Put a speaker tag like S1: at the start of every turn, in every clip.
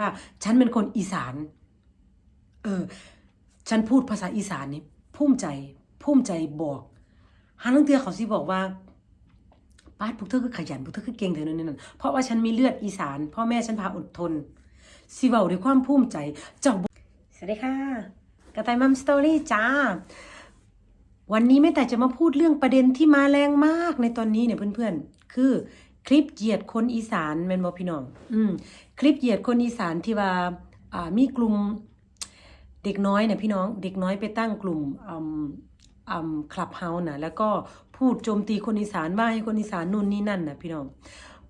S1: ว่า ฉันเป็นคนอีสาน เออ ฉันพูดภาษาอีสานนี่ภูมิใจภูมิใจบอกหาลังเทือเขาสิบอกว่าป้าดพวกเธอคือขยันพวกเธอคือเก่งเถอะนั่นนั่นเพราะว่าฉันมีเลือดอีสาน พ่อแม่ฉันพาอดทนสิเว้าด้วยความภูมิใจ เจ้าบ่สวัสดีค่ะกระต่ายมัมสตอรี่จ้า วันนี้แม่แต่จะมาพูดเรื่องประเด็นที่มาแรงมากในตอนนี้เนี่ยเพื่อนๆ คือ คลิปเหยียดคนอีสานแม่นบ่พี่น้องอืมคลิปเหยียดคนอีสานที่ว่าอ่ามีกลุ่มเด็กน้อยเนี่ยพี่น้องเด็กน้อยไปตั้งกลุ่มอืมอืมคลับเฮาส์นะแล้วก็พูดโจมตีคนอีสานว่าให้คนอีสานนู่นนี่นั่นนะพี่น้อง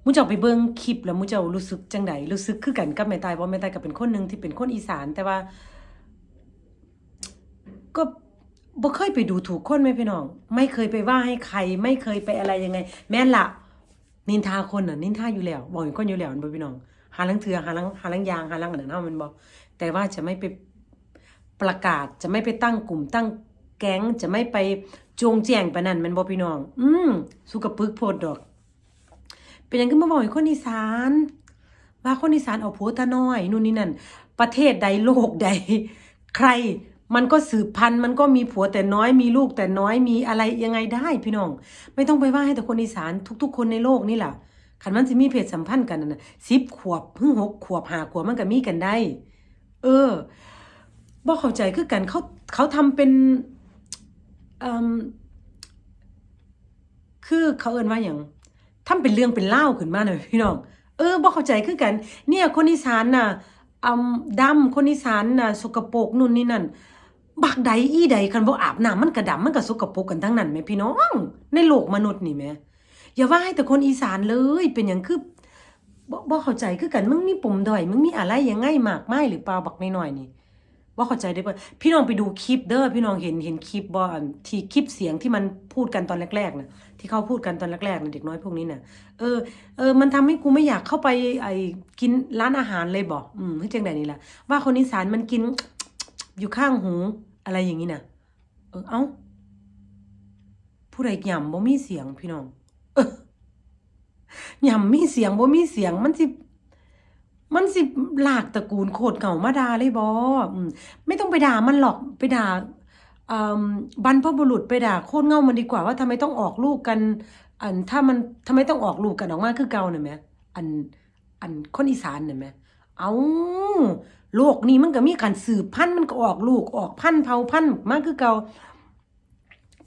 S1: มูเจ้าไปเบิ่งคลิปแล้วมูเจ้ารู้สึกจังไดรู้สึกคือกันกับแม่ตายเพราะแม่ตายก็เป็นคนหนึ่งที่เป็นคนอีสาน แต่ว่า ก็บ่เคยไปดูถูกคนไหมพี่น้อง ไม่เคยไปว่าให้ใคร ไม่เคยไปอะไรยังไง แม่นละ นินทาคนน่ะนินทาอยู่แล้วบอกอยู่คนอยู่แล้วมันบ่พี่น้อง หาลังเถือหาลังหาลังยางหาลังอันนั้นเฮามันบ่แต่ว่าจะไม่ไปประกาศจะไม่ไปตั้งกลุ่มตั้งแก๊งจะไม่ไปโจงแจ้งปานนั้นมันบ่พี่น้อง อืมสุกะปึกโพดดอก เป็นหยังขึ้นมาบอกให้คนอีสาน ว่าคนอีสานเอาผัวตาน้อยนู่นนี่นั่นประเทศใดโลกใด ใคร มันก็สืบพันธุ์มันก็มีผัวแต่น้อยมีลูกแต่น้อยมีอะไรยังไงได้พี่น้อง ไม่ต้องไปว่าให้แต่คนอีสานทุก ๆ คนในโลกนี่แหละขันมันจะมีเพศสัมพันธ์กันนะสิบขวบเพิ่งหกขวบหาขวบมันก็มีกันได้ เออบ่เข้าใจคือกันเขาเขาทำเป็นอืมคือเขาเอินว่าอย่างทำเป็นเรื่องเป็นเล่าขึ้นมาหน่อยพี่น้อง เออบ่เข้าใจคือกัน เนี่ยคนอีสานน่ะอืมดำคนอีสานน่ะสกปรกนู่นนี่นั่น บักใดอีใดคันบ่อาบน้ำมันก็ดำมันก็สกปรกกันทั้งนั้นแหม่พี่น้อง ในโลกมนุษย์นี่แหม่อย่าว่าให้แต่คนอีสานเลยเป็นหยังคือบ่บ่เข้าใจคือกันมึงมีปมด้อยมึงมีอะไรยังไงมากมายหรือเปล่าบักน้อยๆนี่บ่เข้าใจได้อบ่พี่น้องไปดูคลิปเด้อพี่น้องเห็นเห็นคลิปบ่อันที่คลิปเสียงที่มันพูดกันตอนแรกๆนะที่เขาพูดกันตอนแรกๆน่ะเด็กน้อยพวกนี้น่ะเออเออมันทำให้กูไม่อยากเข้าไปไอ้กินร้านอาหารเลยบอกอืมคือจังไดนี่ล่ะว่าคนอีสานมันกินอยู่ข้างหู อะไรอย่างนี้นะเออ เอ้า ผู้ใดย่ำบ่มีเสียงพี่น้องเออย่ำมีเสียงบ่มีเสียงมันสิมันสิหลากตระกูลโคตรเก่ามาด่าเลยบ่อืมไม่ต้องไปด่ามันหรอกไปด่าบรรพบุรุษไปด่าโคตรเง่ามันดีกว่าว่าทำไมต้องออกลูกกัน อันถ้ามันทำไมต้องออกลูกกันออกมาคือเก่าน่ะแหมอัน อันคนอีสานน่ะแหมเอา โลกนี้มันก็มีการสืบพันธุ์มันก็ออกลูกออกพันธุ์เผาพันธุ์มากคือเก่า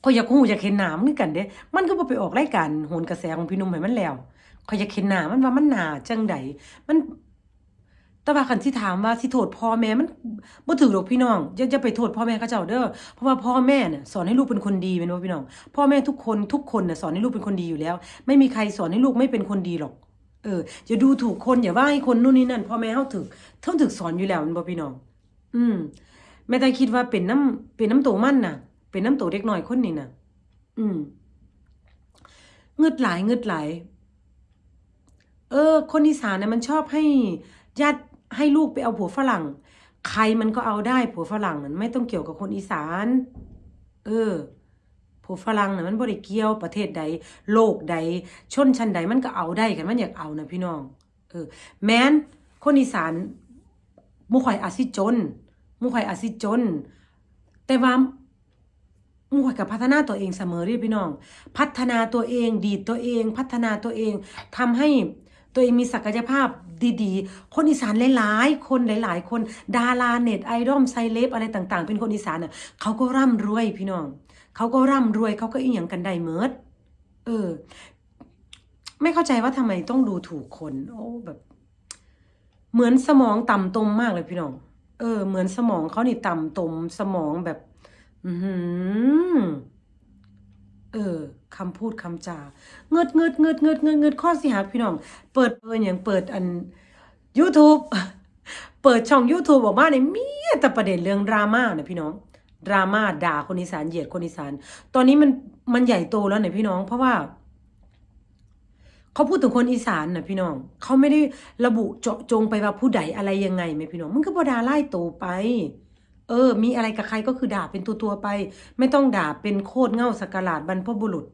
S1: ก็อยากฮู้อยากเห็นหนามันคือกันเด้ มันก็บ่ไปออกรายการโหนกระแสของพี่นุ่มให้มันแล้วข้อยอยากเห็นหนามันว่ามันหนาจังใดมันแต่ว่าคันสิถามว่าสิโทษพ่อแม่มันบ่ถูกดอกพี่น้องอย่าอย่าไปโทษพ่อแม่เขาเจ้าเด้อเพราะว่าพ่อแม่น่ะสอนให้ลูกเป็นคนดีแม่นบ่พี่น้อง พ่อแม่ทุกคนทุกคนน่ะสอนให้ลูกเป็นคนดีอยู่แล้ว ไม่มีใครสอนให้ลูกไม่เป็นคนดีหรอก เอออย่าดูถูกคนอย่าว่าให้คนนู่นนี่นั่นพ่อแม่เฮาถึกเฮาถึกสอนอยู่แล้วม่นบ่พี่น้อง อืมแม่ต่คิดว่าเป็นน้ำเป็นน้ำโตมันน่ะ เป็นน้ำโตเด็กน้อยคนนี้น่ะ อืมเงึดหลายเงึดหลายเออ คนอีสานเนี่ยมันชอบให้ญาติให้ลูกไปเอาผัวฝรั่ง ใครมันก็เอาได้ผัวฝรั่งมันไม่ต้องเกี่ยวกับคนอีสาน เออ ผัวฝรั่งน่ะมันบ่ได้เกี่ยวประเทศใด โลกใด ชนชั้นใดมันก็เอาได้กันมันอยากเอานะพี่น้อง เออ แม้นคนอีสานมู่ข่อยอาจสิจนมู่ข่อยอาจสิจน แต่ว่ามู่ข่อยก็พัฒนาตัวเองเสมอเด้อพี่น้อง พัฒนาตัวเองดีดตัวเอง พัฒนาตัวเองทำให้ตัวเองมีศักยภาพดีๆ คนอีสานหลายๆ คนหลาย ๆ คน ดาราเน็ตไอดอลไซเลบอะไรต่าง ๆ เป็นคนอีสานน่ะเขาก็ร่ำรวยพี่น้อง เขาก็ร่ำรวยเขาก็อีหยังกันได้เมิดเออ ไม่เข้าใจว่าทำไมต้องดูถูกคน โอ้แบบ เหมือนสมองต่ำตมมากเลยพี่น้องเออ เหมือนสมองเขานี่ต่ำตมสมองแบบ อือหือเออคำพูดคำจาเงดเงดเงดเงดเงดเงดข้อสิหาพี่น้อง เปิดเปิดอย่างเปิดอัน YouTube เปิดช่อง YouTube ออกมาเนี่ยมีแต่ประเด็นเรื่องดราม่านะพี่น้อง ดราม่าด่าคนอีสานเหยียดคนอีสาน ตอนนี้มันมันใหญ่โตแล้วเนี่ยพี่น้อง เพราะว่าเขาพูดถึงคนอีสานนะพี่น้องเขาไม่ได้ระบุเจาะจงไปว่าผู้ใดอะไรยังไงไหมพี่น้องมันก็บอดาไล่โตไป เออ มีอะไรกับใครก็คือด่าเป็นตัวตัวไป ไม่ต้องด่าเป็นโคตรเง่าสกลาดบรรพบุรุษ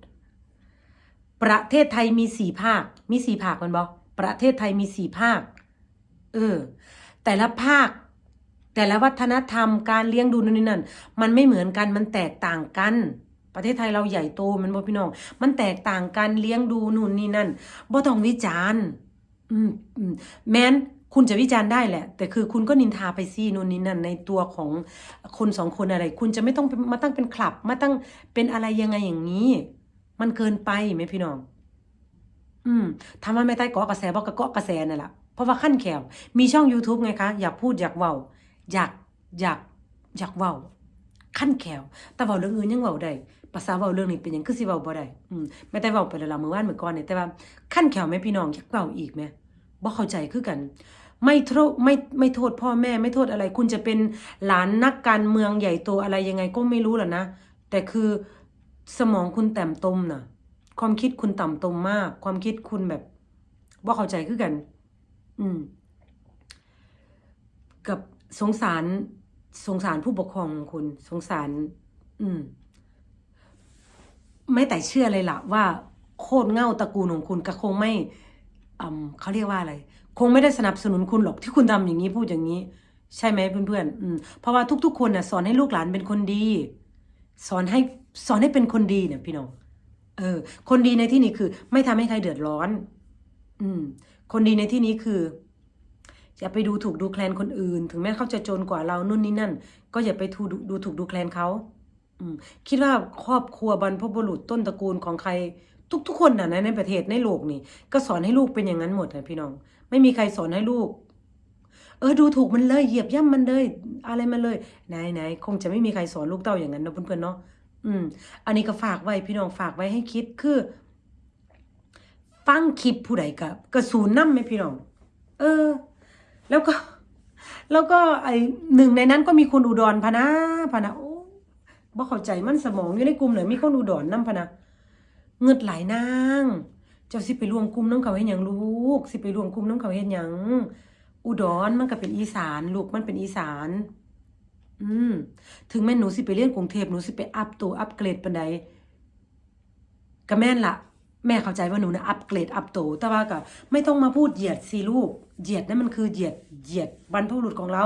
S1: ประเทศไทยมีสี่ภาค มีสี่ภาคมันบอกประเทศไทยมีสี่ภาค เออ แต่ละภาค แต่ละวัฒนธรรมการเลี้ยงดูนู่นนี่นั่น มันไม่เหมือนกันมันแตกต่างกัน ประเทศไทยเราใหญ่โตมันบ่พี่น้อง มันแตกต่างกันเลี้ยงดูนู่นนี่นั่นบ่ต้องวิจารณ์อืมแม้นคุณจะวิจารณ์ได้แหละ แต่คือคุณก็นินทาไปซี่นู่นนี่นั่นในตัวของคนสองคนอะไร คุณจะไม่ต้องมาตั้งเป็นคลับ มาตั้งเป็นอะไรยังไงอย่างนี้ มันเกินไปไหมพี่น้อง อืมทำว่าไม่ใต้เกาะกระแสบอกกระเกาะกระแสนั่นแหละเพราะว่าขั้นแขวมีช่อง YouTube ไงคะ อยากพูดอยากเว้า อยากอยากอยากเว้าขั้นแขวแต่เว้าเรื่องอื่นยังเว้าได้ภาษาเว้าเรื่องนี้เป็นหยังคือสิเว้าบ่ได้อืมแม่แต่เว้าไปแล้วล่ะมื้อวานมื้อก่อนเนี่ยแต่ว่าขั้นแขวแม่พี่น้องอยากเว้าอีกแม่บ่เข้าใจคือกัน ไม่โทษไม่ไม่โทษพ่อแม่ไม่โทษอะไร คุณจะเป็นหลานนักการเมืองใหญ่โตอะไรยังไงก็ไม่รู้ล่ะนะแต่คือสมองคุณแต้มตมน่ะ ความคิดคุณต่ำตมมาก ความคิดคุณแบบว่าเข้าใจคือกัน อืม กับ สงสารสงสารผู้ปกครองของคุณสงสาร อืม ไม่แต่เชื่อเลยล่ะ ว่าโคตรเง่าตระกูลของคุณก็คงไม่อืมเขาเรียกว่าอะไร คงไม่ได้สนับสนุนคุณหรอกที่คุณทำอย่างนี้พูดอย่างนี้ ใช่ไหมเพื่อนๆอืมเพราะว่าทุก ๆ คนน่ะ สอนให้ลูกหลานเป็นคนดี สอนให้สอนให้เป็นคนดีเนี่ยพี่น้องเออ คนดีในที่นี้คือ ไม่ทำให้ใครเดือดร้อน อืม คนดีในที่นี้คือ อย่าไปดูถูกดูแคลนคนอื่น ถึงแม้เขาจะจนกว่าเรานู่นนี่นั่น ก็อย่าไปดูดูถูกดูแคลนเขาคิดว่าครอบครัวบรรพบุรุษต้นตระกูลของใคร ทุกๆคนน่ะนะในประเทศในโลกนี่ ก็สอนให้ลูกเป็นอย่างนั้นหมดนะพี่น้อง ไม่มีใครสอนให้ลูก เออดูถูกมันเลยเหยียบย่ำมันเลย อะไรมันเลยไหนไหนคงจะไม่มีใครสอนลูกเต้าอย่างนั้นนะเพื่อนๆเนาะอืม อันนี้ก็ฝากไว้พี่น้องฝากไว้ให้คิดคือ ฟังคลิปผู้ใดกับกระสูนน้ำไหมพี่น้อง เออ แล้วก็ แล้วก็ไอหนึ่งในนั้นก็มีคนอุดรพะนะพะนะโอ้บ่เข้าใจมันสมองอยู่ในกลุ่มเลยมีคนอุดรน้ำพะนะเงิดหลายนาง เจ้าสิไปรวมกลุ่มน้ำเขาเฮ็ดหยังลูก สิไปรวมกลุ่มน้ำเขาเฮ็ดหยังอุดรมันก็เป็นอีสานลูกมันเป็นอีสาน อืม ถึงแม่หนูสิไปเรียนกรุงเทพหนูสิไปอัพตัวอัพเกรดปานใดก็แม่นละ แม่เข้าใจว่าหนูนะอัพเกรดอัพตัวแต่ว่าก็ไม่ต้องมาพูดเหยียดสิลูกเหยียดนั่นมันคือเหยียดเหยียดบรรพบุรุษของเรา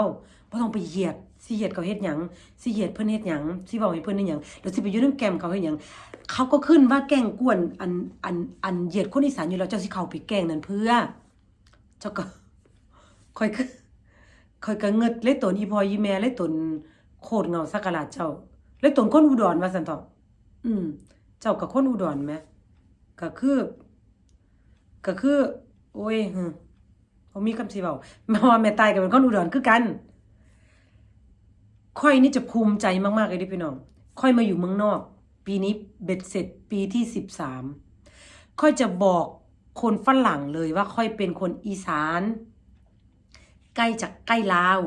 S1: บ่ต้องไปเหยียดสิเหยียดเขาเฮ็ดหยังสิเหยียดเพิ่นเฮ็ดหยังสิเว้าให้เพิ่นเฮ็ดหยังแล้วสิไปอยู่นำแกมเขาเฮ็ดหยังเขาก็ขึ้นว่าแกงกวนอันอันอันเหยียดคนอีสานอยู่แล้วเจ้าสิเขาไปแกงนั่นเพื่อเจ้าก็คอยก็คอยก็เงิดเลยตนอีพออีแม่เลยตนโคตรเงาสักกะลาดเจ้าเลยตนคนอุดรว่าซั่นเถาะอืม เจ้ากับคนอุดรแหม ก็คือ ก็คือ โอ้ยหึบ่มีคำสิเว้าแม่ว่าแม่ตายก็เป็นคนอุดรคือกันค่อยนี่จะภูมิใจมากๆเลยดิพี่น้องค่อยมาอยู่เมืองนอก ปีนี้เบ็ดเสร็จปีที่สิบสามค่อยจะบอกคนฝรั่งเลยว่าค่อยเป็นคนอีสาน ใกล้จากใกล้ลาว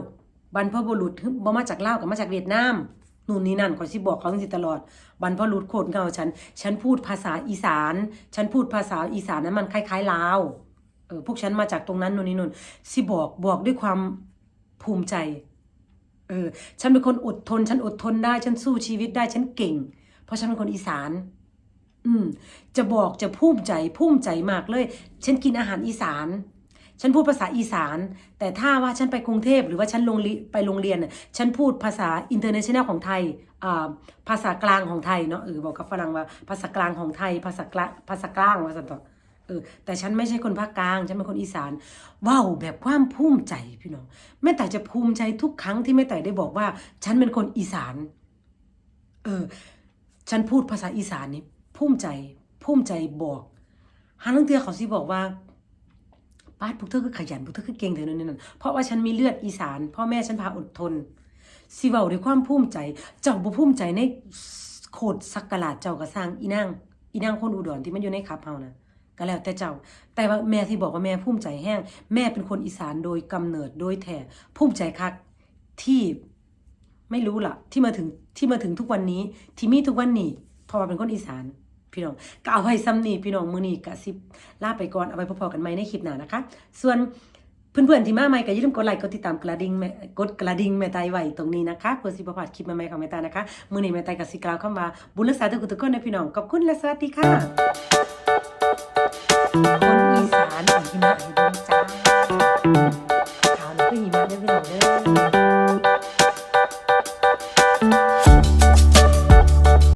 S1: บรรพบุรุษบ่มาจากลาวกับมาจากเวียดนาม นู่นนี่นั่นขอยสิบอกเขาจังสิตลอด บรรพบุรุษโคตรเก่าฉัน ฉันพูดภาษาอีสาน ฉันพูดภาษาอีสานนั้นมันคล้ายๆลาวเออพวกฉันมาจากตรงนั้นนู่นนี่นู่นสิบอกบอกด้วยความภูมิใจ เออ ฉันเป็นคนอดทน ฉันอดทนได้ ฉันสู้ชีวิตได้ ฉันเก่ง เพราะฉันเป็นคนอีสาน อืม จะบอกจะภูมิใจภูมิใจมากเลย ฉันกินอาหารอีสาน ฉันพูดภาษาอีสาน แต่ถ้าว่าฉันไปกรุงเทพหรือว่าฉันลงไปโรงเรียนน่ะฉันพูดภาษาอินเตอร์เนชั่นแนลของไทยภาษากลางของไทยเนาะเออบอกกับฝรั่งว่าภาษากลางของไทย ภาษากลางภาษากลางว่าสันต่อเออแต่ฉันไม่ใช่คนภาคกลาง ฉันเป็นคนอีสานว้าวแบบความภูมิใจพี่น้องแม่แต่จะภูมิใจทุกครั้งที่แม่แต่ได้บอกว่า ฉันเป็นคนอีสาน เออ ฉันพูดภาษาอีสานนี่ภูมิใจภูมิใจบอกหาเรื่องเตือเขาสิบอกว่า ป้าพวกเธอคือขยันพวกเธอคือเก่งเถอะนั่นนั่นเพราะว่าฉันมีเลือดอีสาน พ่อแม่ฉันพาอดทนสิเว้าด้วยความภูมิใจ เจ้าบ่ภูมิใจในโคดสักกะลาดเจ้าก็สร้างอีนางอีนางคนอุดรที่มันอยู่ในขับเฮานะก็แล้วแต่เจ้า แต่ว่าแม่ที่บอกว่าแม่ภูมิใจแห้ง แม่เป็นคนอีสานโดยกำเนิดโดยแท้ภูมิใจคักที่ไม่รู้ล่ะ ที่มาถึงที่มาถึงทุกวันนี้ ที่มีทุกวันนี้เพราะว่าเป็นคนอีสาน พี่น้องก็เอาไว้ซ้ำนี่พี่น้องมือนี้กะสิบลาไปก่อนเอาไว้พอๆกันใหม่ในคลิปหน้านะคะ ส่วนเพื่อนๆที่มาใหม่ก็อย่าลืมกดไลค์กดติดตามกระดิ่งกดกระดิ่งแม่ไตไว้ตรงนี้นะคะเพื่อสิบ่พลาดคลิปใหม่ๆของแม่ไตนะคะมือนี้แม่ไตก็สิกล่าวคำว่าบุญรักษาทุกทุกคนนะพี่น้องขอบคุณและสวัสดีค่ะคนอีสานของหิมะให้เบิ่งจ้า